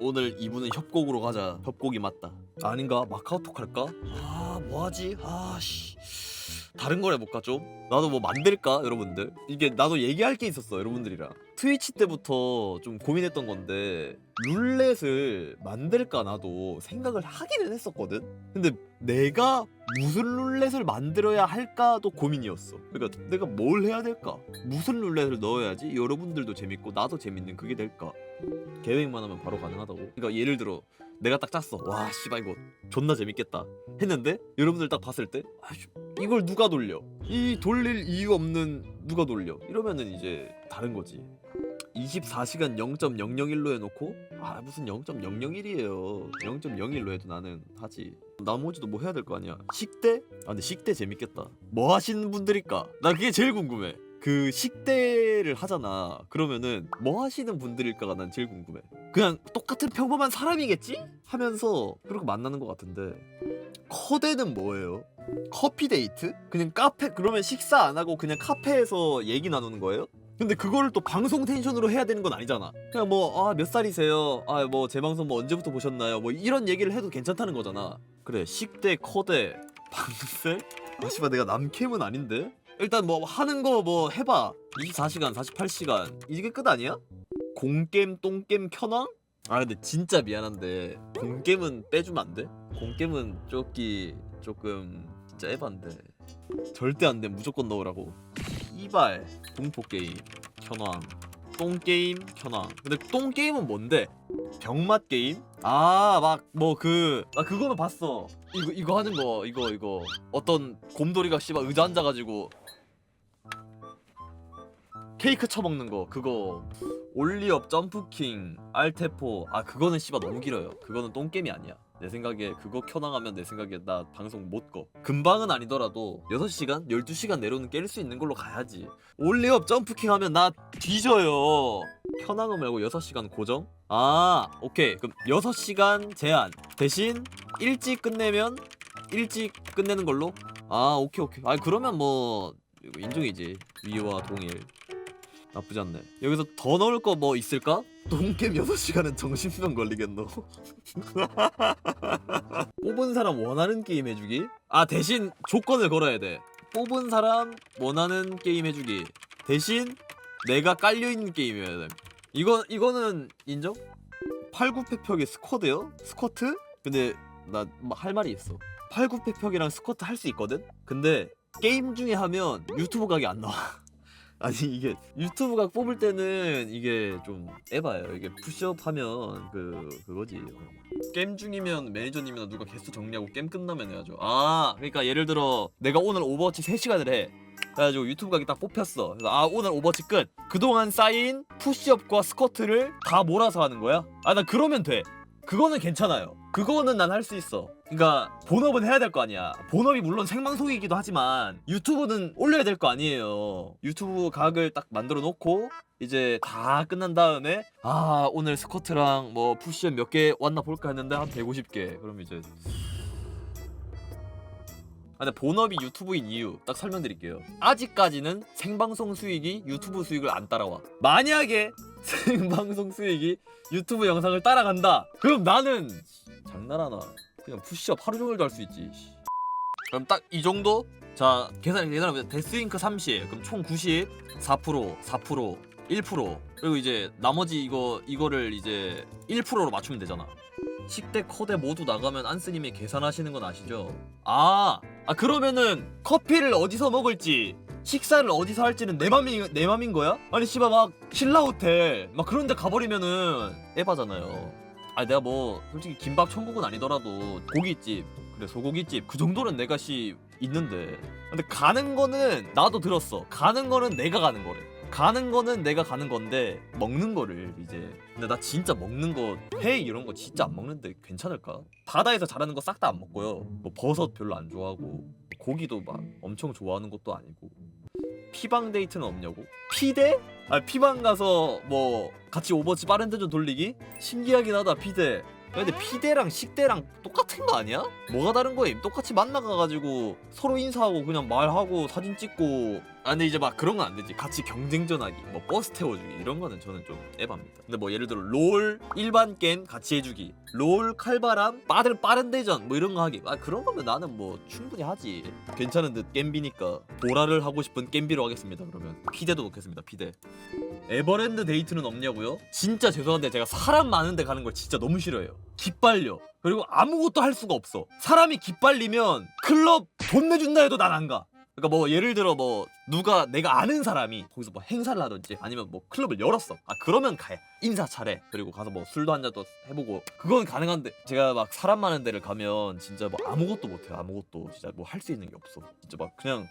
오늘 이분은 협곡으로 가자. 협곡이 맞다. 아닌가? 마카오톡 할까? 아 뭐하지? 아씨. 다른 걸 해볼까 좀? 나도 뭐 만들까 여러분들? 이게 나도 얘기할 게 있었어 여러분들이랑 트위치 때부터 좀 고민했던 건데 룰렛을 만들까 나도 생각을 하기는 했었거든? 근데 내가 무슨 룰렛을 만들어야 할까도 고민이었어. 그러니까 내가 뭘 해야 될까? 무슨 룰렛을 넣어야지 여러분들도 재밌고 나도 재밌는 그게 될까? 계획만 하면 바로 가능하다고? 그러니까 예를 들어 내가 딱 짰어. 와 씨발 이거 존나 재밌겠다. 했는데 여러분들 딱 봤을 때 아이씨, 이걸 누가 돌려? 이 돌릴 이유 없는 누가 돌려? 이러면은 이제 다른 거지. 24시간 0.001로 해놓고 아 무슨 0.001이에요. 0.01로 해도 나는 하지. 나머지도 뭐 해야 될 거 아니야? 식대? 아 근데 식대 재밌겠다. 뭐 하시는 분들일까? 나 그게 제일 궁금해. 그 식대를 하잖아. 그러면은 뭐 하시는 분들일까가 난 제일 궁금해. 그냥 똑같은 평범한 사람이겠지? 하면서 그렇게 만나는 것 같은데 커대는 뭐예요? 커피 데이트? 그냥 카페 그러면 식사 안 하고 그냥 카페에서 얘기 나누는 거예요? 근데 그거를 또 방송 텐션으로 해야 되는 건 아니잖아. 그냥 뭐 아 몇 살이세요? 아 뭐 제 방송 뭐 언제부터 보셨나요? 뭐 이런 얘기를 해도 괜찮다는 거잖아. 그래 식대 커대 방세? 아 씨발 내가 남캠은 아닌데? 일단 뭐 하는 거 뭐 해봐. 24시간 48시간 이게 끝 아니야? 공겜 똥겜 켜낭? 아 근데 진짜 미안한데 공겜은 빼주면 안 돼? 공겜은 쪼끼 조금 진짜 에반데. 절대 안 돼. 무조건 넣으라고. 이발. 공포 게임. 현황. 똥 게임 현황. 근데 똥 게임은 뭔데? 병맛 게임? 아 막 뭐 그 아 그거는 봤어. 이거 이거 하는 거 이거 이거. 어떤 곰돌이가 씨발 의자 앉아가지고 케이크 처먹는 거 그거. 올리업 점프킹 알테포. 아 그거는 씨발 너무 길어요. 그거는 똥게임이 아니야 내 생각에 그거 켜나가면 내 생각에 나 방송 못 꺼. 금방은 아니더라도 6시간 12시간 내로는 깰 수 있는 걸로 가야지. 올리업 점프킹 하면 나 뒤져요. 켜나가 말고 6시간 고정? 아 오케이. 그럼 6시간 제한. 대신 일찍 끝내면 일찍 끝내는 걸로? 아 오케이 오케이. 아 그러면 뭐 인정이지. 위와 동일. 나쁘지 않네. 여기서 더 넣을 거 뭐 있을까? 똥겜 6시간은 정신병 걸리겠노 뽑은 사람 원하는 게임 해주기? 아 대신 조건을 걸어야 돼 뽑은 사람 원하는 게임 해주기 대신 내가 깔려있는 게임이어야 돼 이거, 이거는 인정? 8, 9패평의 스쿼드요? 스쿼트? 근데 나 할 말이 있어 8, 9패평이랑 스쿼트 할 수 있거든? 근데 게임 중에 하면 유튜브 각이 안 나와 아니 이게 유튜브가 뽑을 때는 이게 좀 에바예요. 이게 푸시업 하면 그 그거지. 게임 중이면 매니저님이나 누가 개수 정리하고 게임 끝나면 해야죠. 아 그러니까 예를 들어 내가 오늘 오버워치 3시간을 해. 그래가지고 유튜브 각이 딱 뽑혔어. 그래서 아 오늘 오버워치 끝. 그동안 쌓인 푸시업과 스쿼트를 다 몰아서 하는 거야? 아 나 그러면 돼. 그거는 괜찮아요. 그거는 난 할 수 있어. 그러니까 본업은 해야 될 거 아니야. 본업이 물론 생방송이기도 하지만 유튜브는 올려야 될 거 아니에요. 유튜브 각을 딱 만들어 놓고 이제 다 끝난 다음에 아 오늘 스쿼트랑 뭐 푸시업 몇 개 왔나 볼까 했는데 한 150개. 그럼 이제 아, 근데 본업이 유튜브인 이유 딱 설명드릴게요. 아직까지는 생방송 수익이 유튜브 수익을 안 따라와. 만약에 생방송 수익이 유튜브 영상을 따라간다. 그럼 나는 장난하나? 그냥 푸시업 하루 종일도 할 수 있지. 씨. 그럼 딱 이 정도? 자 계산 계산하면 데스윙크 30 그럼 총 90, 4% 4% 1% 그리고 이제 나머지 이거 이거를 이제 1%로 맞추면 되잖아. 식대 커대 모두 나가면 안스님이 계산하시는 건 아시죠? 아, 아 그러면은 커피를 어디서 먹을지 식사를 어디서 할지는 내 맘이 내 맘인 거야? 아니 씨발 막 신라 호텔 막 그런 데 가버리면은 에바잖아요. 아니 내가 뭐 솔직히 김밥 천국은 아니더라도 고깃집 그래 소고기집 그 정도는 내가 씨 있는데 근데 가는 거는 나도 들었어 가는 거는 내가 가는 거래 가는 거는 내가 가는 건데 먹는 거를 이제 근데 나 진짜 먹는 거회 이런 거 진짜 안 먹는데 괜찮을까? 바다에서 자라는 거 싹 다 안 먹고요 뭐 버섯 별로 안 좋아하고 고기도 막 엄청 좋아하는 것도 아니고 피방 데이트는 없냐고? 피대? 아 피방 가서 뭐 같이 오버워치 빠른 대전 돌리기? 신기하긴 하다 피대 근데 피대랑 식대랑 똑같은 거 아니야? 뭐가 다른 거임? 똑같이 만나가가지고 서로 인사하고 그냥 말하고 사진 찍고. 아 근데 이제 막 그런 건 안 되지. 같이 경쟁전하기 뭐 버스 태워주기 이런 거는 저는 좀 에바입니다. 근데 뭐 예를 들어 롤 일반 게임 같이 해주기 롤 칼바람 빠른 빠른 대전 뭐 이런 거 하기. 아 그런 거면 나는 뭐 충분히 하지. 괜찮은 듯 겜비니까. 보라를 하고 싶은 겜비로 하겠습니다 그러면. 피대도 놓겠습니다 피대 에버랜드 데이트는 없냐고요? 진짜 죄송한데 제가 사람 많은데 가는 걸 진짜 너무 싫어해요. 기빨려. 그리고 아무것도 할 수가 없어. 사람이 기빨리면 클럽 돈 내준다 해도 난 안 가. 그러니까 뭐 예를 들어 뭐 누가 내가 아는 사람이 거기서 뭐 행사를 하든지 아니면 뭐 클럽을 열었어. 아 그러면 가야 인사 잘해. 그리고 가서 뭐 술도 한 잔도 해보고 그건 가능한데 제가 막 사람 많은 데를 가면 진짜 뭐 아무것도 못해요. 아무것도 진짜 뭐 할 수 있는 게 없어. 진짜 막 그냥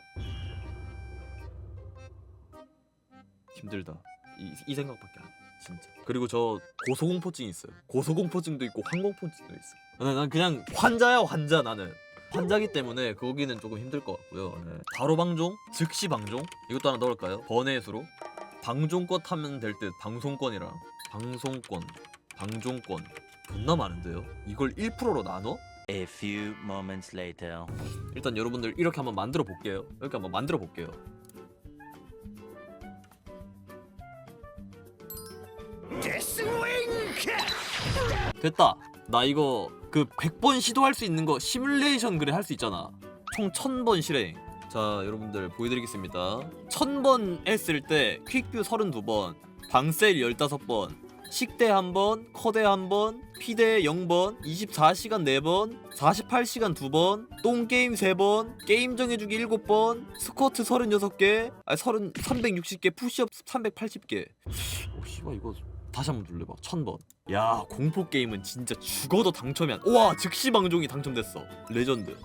힘들다. 이, 이 생각밖에 안 해. 진짜. 그리고 저 고소공포증 있어요. 고소공포증도 있고 항공포증도 있어. 난, 난 그냥 환자야 환자 나는. 환자기 때문에 거기는 조금 힘들 것 같고요. 네. 바로 방종, 즉시 방종 이것도 하나 넣을까요? 번외 수로 방종권 타면 될 듯 방송권이랑 방송권, 방종권 존나 많은데요. 이걸 1%로 나눠? A few moments later. 일단 여러분들 이렇게 한번 만들어 볼게요. 이렇게 한번 만들어 볼게요. 됐다. 나 이거 그 100번 시도할 수 있는 거 시뮬레이션 그래 할 수 있잖아. 총 1000번 실행. 자, 여러분들 보여드리겠습니다. 1000번 했을 때 퀵뷰 32번, 방셀 15번, 식대 1번, 커대 1번, 피대 0번, 24시간 4번, 48시간 2번, 똥게임 3번, 게임 정해주기 7번, 스쿼트 36개, 아니 30, 360개, 푸시업 380개. 오, 씨발 이거 다시 한번 눌러봐. 1000번. 야, 공포 게임은 진짜 죽어도 당첨이 안. 우와, 즉시 방종이 당첨됐어. 레전드.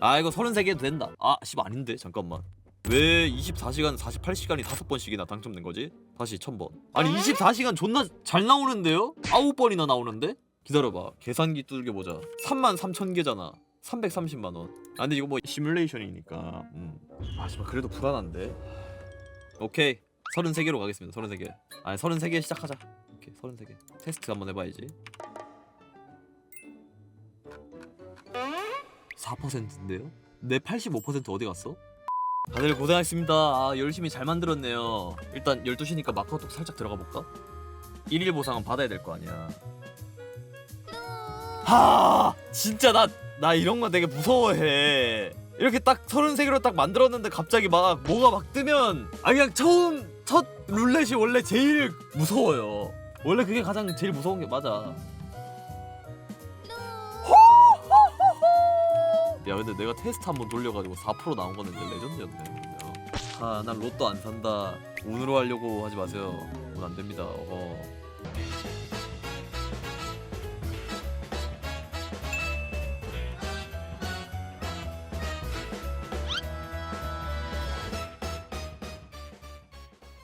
아, 이거 33개도 된다. 아, 씨발 아닌데. 잠깐만. 왜 24시간 48시간이 5번씩이나 당첨된 거지? 다시 1000번. 아니 24시간 존나 잘 나오는데요? 9번이나 나오는데? 기다려봐. 계산기 두들겨 보자. 3만 3천 개잖아. 330만 원. 아 근데 이거 뭐 시뮬레이션이니까. 음. 아 씨발 그래도 불안한데. 오케이. 33개로 가겠습니다. 33개. 아니 33개 시작하자. 오케이. 33개. 테스트 한번 해 봐야지. 4%인데요? 내 85% 어디 갔어? 다들 고생하셨습니다. 아, 열심히 잘 만들었네요. 일단 12시니까 마카오톡 살짝 들어가 볼까? 1일 보상은 받아야 될 거 아니야. 하! 진짜 나 나 이런 거 되게 무서워해. 이렇게 딱 33개로 딱 만들었는데 갑자기 막 뭐가 막 뜨면 아 그냥 처음 첫 룰렛이 원래 제일 무서워요. 원래 그게 가장 제일 무서운 게 맞아. 야 근데 내가 테스트 한번 돌려가지고 4% 나온 거는 진짜 레전드였네 아난 로또 안 산다. 운으로 하려고 하지 마세요. 운 안 됩니다. 어.